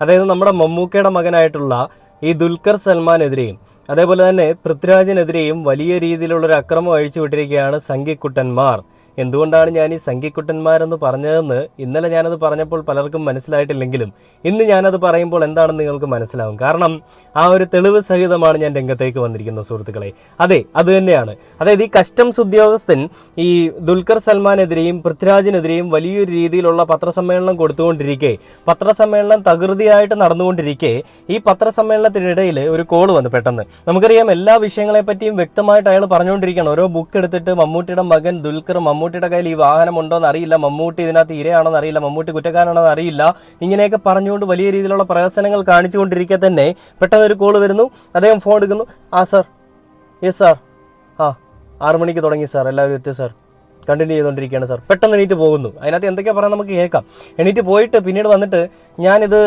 അതായത് നമ്മുടെ മമ്മൂക്കയുടെ മകനായിട്ടുള്ള ഈ ദുൽഖർ സൽമാനെതിരെയും അതേപോലെ തന്നെ പൃഥ്വിരാജിനെതിരെയും വലിയ രീതിയിലുള്ള ഒരു അക്രമം അഴിച്ചുവിട്ടിരിക്കുകയാണ് സംഘിക്കുട്ടന്മാർ. എന്തുകൊണ്ടാണ് ഞാൻ ഈ സംഖ്യക്കുട്ടന്മാരെന്ന് പറഞ്ഞതെന്ന് ഇന്നലെ ഞാനത് പറഞ്ഞപ്പോൾ പലർക്കും മനസ്സിലായിട്ടില്ലെങ്കിലും ഇന്ന് ഞാനത് പറയുമ്പോൾ എന്താണെന്ന് നിങ്ങൾക്ക് മനസ്സിലാവും. കാരണം ആ ഒരു തെളിവ് സഹിതമാണ് ഞാൻ രംഗത്തേക്ക് വന്നിരിക്കുന്നത് സുഹൃത്തുക്കളെ. അതെ അത് തന്നെയാണ്. അതായത് ഈ കസ്റ്റംസ് ഉദ്യോഗസ്ഥൻ ഈ ദുൽഖർ സൽമാനെതിരെയും പൃഥ്വിരാജിനെതിരെയും വലിയൊരു രീതിയിലുള്ള പത്രസമ്മേളനം കൊടുത്തുകൊണ്ടിരിക്കെ പത്രസമ്മേളനം തകൃതിയായിട്ട് നടന്നുകൊണ്ടിരിക്കെ ഈ പത്രസമ്മേളനത്തിനിടയിൽ ഒരു കോൾ വന്നു പെട്ടെന്ന്. നമുക്കറിയാം എല്ലാ വിഷയങ്ങളെ പറ്റിയും വ്യക്തമായിട്ട് അയാൾ പറഞ്ഞുകൊണ്ടിരിക്കുകയാണ്. ഓരോ ബുക്ക് എടുത്തിട്ട് മമ്മൂട്ടിയുടെ മകൻ ദുൽഖർ മമ്മൂട്ടിയുടെ കയ്യിൽ ഈ വാഹനം ഉണ്ടോ എന്ന് അറിയില്ല. മമ്മൂട്ടി ഇതിനകത്ത് ഇരയാണെന്ന് അറിയില്ല. മമ്മൂട്ടി കുറ്റക്കാരാണോ എന്ന് അറിയില്ല. ഇങ്ങനെയൊക്കെ പറഞ്ഞുകൊണ്ട് വലിയ രീതിയിലുള്ള പ്രഹസനങ്ങൾ കാണിച്ചുകൊണ്ടിരിക്കെ തന്നെ പെട്ടെന്ന് ഒരു കോൾ വരുന്നു. അദ്ദേഹം ഫോൺ എടുക്കുന്നു. ആ സാർ യെസ് സാർ ആ ആറു മണിക്ക് തുടങ്ങി സാർ എല്ലാവരും എത്തി സാർ കണ്ടിന്യൂ ചെയ്തുകൊണ്ടിരിക്കുകയാണ് സാർ പെട്ടെന്ന് എണീറ്റ് പോകുന്നു. അതിനകത്ത് എന്തൊക്കെയാ പറയാൻ നമുക്ക് കേൾക്കാം. എണീറ്റ് പോയിട്ട് പിന്നീട് വന്നിട്ട് ഞാനിത്